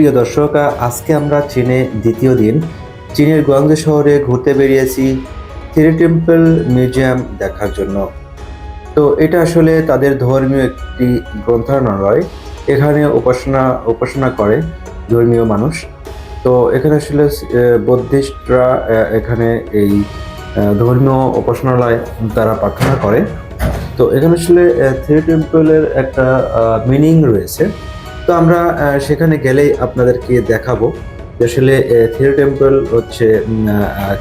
প্রিয় দর্শক, আজকে আমরা চীনে দ্বিতীয় দিন। চীনের গুয়াংজু শহরে ঘুরতে বেরিয়েছি থ্রি টেম্পল মিউজিয়াম দেখার জন্য। তো এটা আসলে তাদের ধর্মীয় একটি গ্রন্থাগার এখানে উপাসনা উপাসনা করে ধর্মীয় মানুষ। তো এখানে আসলে বৌদ্ধিস্টরা এখানে এই ধর্মীয় উপাসনালয় তারা প্রার্থনা করে। তো এখানে আসলে থ্রি টেম্পলের একটা মিনিং রয়েছে। তো আমরা সেখানে গেলেই আপনাদেরকে দেখাবো যে আসলে থিয়েটার টেম্পল হচ্ছে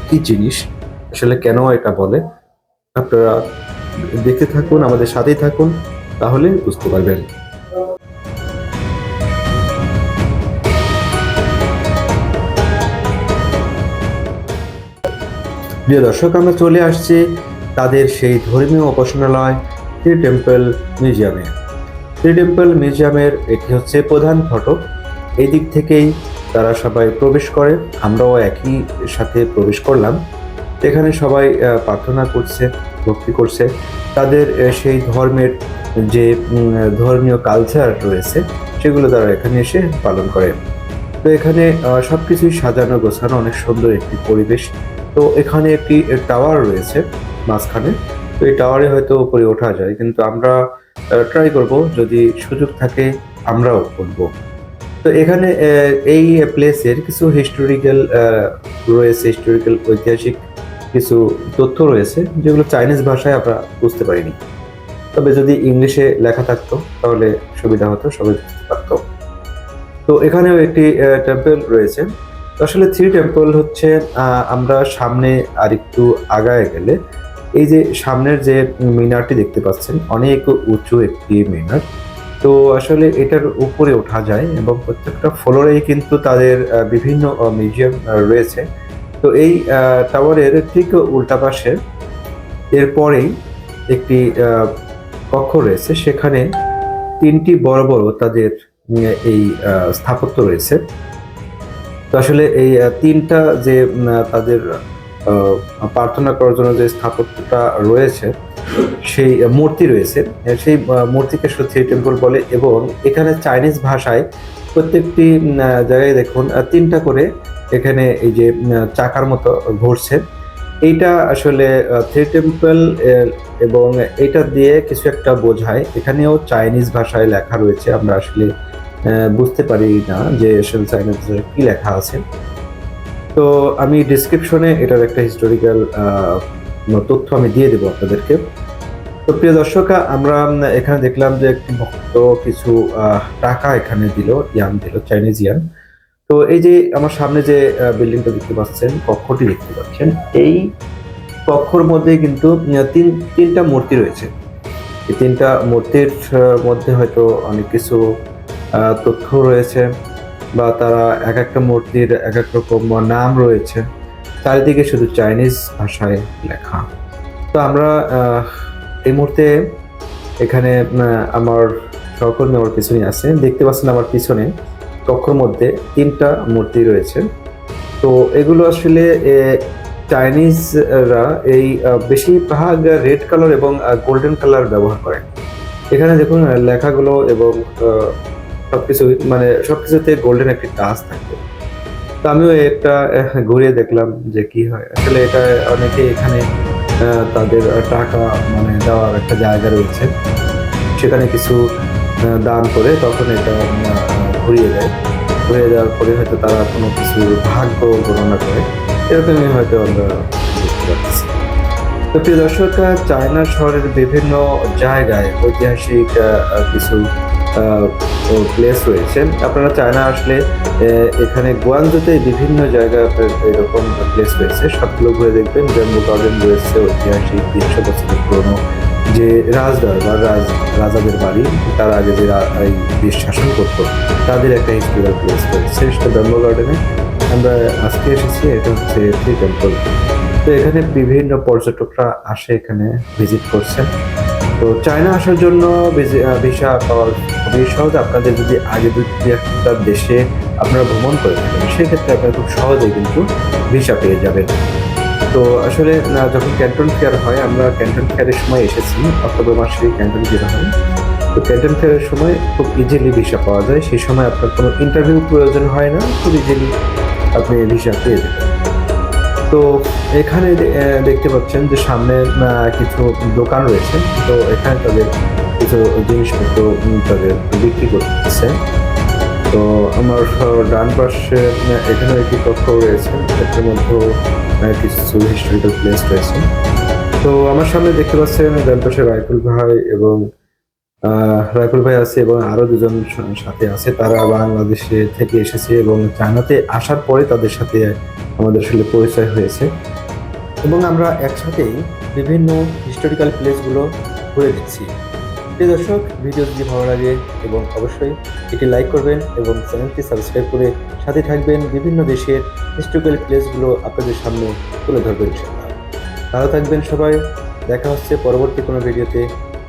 কি জিনিস, আসলে কেন এটা বলে। আপনারা দেখতে থাকুন, আমাদের সাথেই থাকুন তাহলে বুঝতে পারবেন। প্রিয় দর্শক, আমরা চলে আসছি তাদের সেই ধর্মীয় উপাসনালয় টেম্পল মিউজিয়ামে থ্রি টেম্পল মিউজিয়ামের এটি হচ্ছে প্রধান ফটক। এই দিক থেকেই তারা সবাই প্রবেশ করে। আমরাও একই সাথে প্রবেশ করলাম। এখানে সবাই প্রার্থনা করছে, ভক্তি করছে। তাদের সেই ধর্মের যে ধর্মীয় কালচার রয়েছে, সেগুলো তারা এখানে এসে পালন করে। তো এখানে সব কিছুই সাজানো, গোছানো, অনেক সুন্দর একটি পরিবেশ। তো এখানে একটি টাওয়ার রয়েছে মাঝখানে। তো এই টাওয়ারে হয়তো উপরে ওঠা যায়। কিন্তু আমরা ট্রাই করব, যদি সুযোগ থাকে আমরাও করব। তো এখানে এই প্লেসের কিছু হিস্টোরিক্যাল রয়েছে হিস্টোরিক্যাল ঐতিহাসিক কিছু তথ্য রয়েছে, যেগুলো চাইনিজ ভাষায় আমরা বুঝতে পারিনি। তবে যদি ইংলিশে লেখা থাকতো, তাহলে সুবিধা হতো, সবাই বুঝতে পারতো। তো এখানেও একটি টেম্পল রয়েছে। আসলে থ্রি টেম্পল হচ্ছে আমরা সামনে আরেকটু আগায় গেলে এই যে সামনের যে মিনারটি দেখতে পাচ্ছেন, অনেক উঁচু একটি মিনার। তো আসলে এটার উপরে ওঠা যায় এবং প্রত্যেকটা ফ্লোরেই কিন্তু তাদের বিভিন্ন মিউজিয়াম রয়েছে। তো এই টাওয়ারের ঠিক উল্টা পাশে এরপরেই একটি কক্ষ রয়েছে। সেখানে তিনটি বড় বড় তাদের এই স্থাপত্য রয়েছে। তো আসলে এই তিনটা যে তাদের প্রার্থনা করার জন্য যে স্থাপত্যটা রয়েছে, সেই মূর্তি রয়েছে। সেই মূর্তিকে সত্যি টেম্পল বলে এবং এখানে চাইনিজ ভাষায় প্রত্যেকটি জায়গায় দেখুন তিনটা করে এখানে এই যে চাকার মতো ঘুরছে। এইটা আসলে থ্রি টেম্পল এবং এটা দিয়ে কিছু একটা বোঝায়। এখানেও চাইনিজ ভাষায় লেখা রয়েছে। আমরা আসলে বুঝতে পারি না যে আসলে চাইনিজ কি লেখা আছে। তো আমি ডিসক্রিপশনে এটার একটা হিস্টোরিক্যাল তথ্য আমি দিয়ে দেবো আপনাদেরকে। তো প্রিয় দর্শক, আমরা এখানে দেখলাম যে একটি ভক্ত কিছু টাকা এখানে দিল, ইয়ান দিল চাইনিজ ইয়ান। তো এই যে আমার সামনে যে বিল্ডিংটা দেখতে পাচ্ছেন, কক্ষটি দেখতে পাচ্ছেন, এই কক্ষর মধ্যে কিন্তু তিন, তিনটা মূর্তি রয়েছে। এই তিনটা মূর্তির মধ্যে হয়তো অনেক কিছু তথ্য রয়েছে। বা তারা এক একটা মূর্তির এক এক রকম নাম রয়েছে, চারিদিকে শুধু চাইনিজ ভাষায় লেখা। তো আমরা এই মুহূর্তে এখানে আমার সহকর্মী আমার পিছনে আছে দেখতে পাচ্ছেন আমার পিছনে কক্ষর মধ্যে তিনটা মূর্তি রয়েছে। তো এগুলো আসলে চাইনিজরা এই বেশিরভাগ রেড কালার এবং গোল্ডেন কালার ব্যবহার করে এখানে দেখুন লেখাগুলো এবং সবকিছু মানে সবকিছুতে গোল্ডেন একটি টাচ থাকবে। তো আমিও এটা ঘুরিয়ে দেখলাম যে কি হয়। আসলে এটা অনেকে এখানে তাদের টাকা মানে দেওয়ার একটা জায়গা রয়েছে। সেখানে কিছু দান করে তখন এটা ঘুরিয়ে দেয়। ঘুরিয়ে দেওয়ার পরে হয়তো তারা কোনো কিছু ভাগ্য গণনা করে। এরকমই হয়তো আমরা তো প্রিয় দর্শক, চায়না শহরের বিভিন্ন জায়গায় ঐতিহাসিক কিছু প্লেস রয়েছে। আপনারা চায়না আসলে এখানে গোয়াংজুতে বিভিন্ন জায়গায় এরকম প্লেস রয়েছে। সবগুলো ঘুরে দেখবেন। ব্যাম্বু গার্ডেন রয়েছে, ঐতিহাসিক তিনশো বছরের পুরনো যে রাজদরবার, রাজ, রাজাদের বাড়ি, তার আগে যে দেশ শাসন করতো, তাদের একটা হিস্টোরিক্যাল প্লেস রয়েছে। সেটা ব্যাম্বু গার্ডেনে আমরা আজকে এসেছি, এটা হচ্ছে টেম্পল তো এখানে বিভিন্ন পর্যটকরা আসে এখানে ভিজিট করছেন। তো চায়না আসার জন্য ভিসা পাওয়ার খুবই সহজ আপনাদের যদি আগে দুই একটা দেশে আপনারা ভ্রমণ করে থাকেন, সেক্ষেত্রে আপনারা খুব সহজেই কিন্তু ভিসা পেয়ে যাবেন। তো আসলে যখন ক্যান্টন ফেয়ার হয়, আমরা ক্যান্টন ফেয়ারের সময় এসেছি, অক্টোবর মাসে ক্যান্টন ফেয়ার হয়। তো ক্যান্টন ফেয়ারের সময় খুব ইজিলি ভিসা পাওয়া যায়। সেই সময় আপনার কোনো ইন্টারভিউ প্রয়োজন হয় না, খুব ইজিলি আপনি ভিসা পেয়ে যাবেন। তো এখানে দেখতে পাচ্ছেন যে সামনে কিছু দোকান রয়েছে। তো এখানে তাদের কিছু জিনিসপত্র তাদের বিক্রি করতেছে। তো আমার ডান পাশে এখানে একটি কক্ষ রয়েছে। এটার মধ্যে কিছু হিস্টোরিক্যাল প্লেস রয়েছে। তো আমার সামনে দেখতে পাচ্ছেন ডান পাশে রাইফুল ভাই এবং রাইফুল ভাই আছে এবং আরও দুজন সাথে আছে। তারা বাংলাদেশে থেকে এসেছে এবং চায়নাতে আসার পরে তাদের সাথে আমাদের আসলে পরিচয় হয়েছে। এবং আমরা একসাথেই বিভিন্ন হিস্টোরিক্যাল প্লেসগুলো ঘুরে দেখছি। প্রিয় দর্শক ভিডিও যদি ভালো লাগে এবং অবশ্যই এটি লাইক করবেন এবং চ্যানেলটি সাবস্ক্রাইব করে সাথে থাকবেন বিভিন্ন দেশের হিস্টোরিক্যাল প্লেসগুলো আপনাদের সামনে তুলে ধরবেন। ভালো থাকবেন সবাই। দেখা হচ্ছে পরবর্তী কোনো ভিডিওতে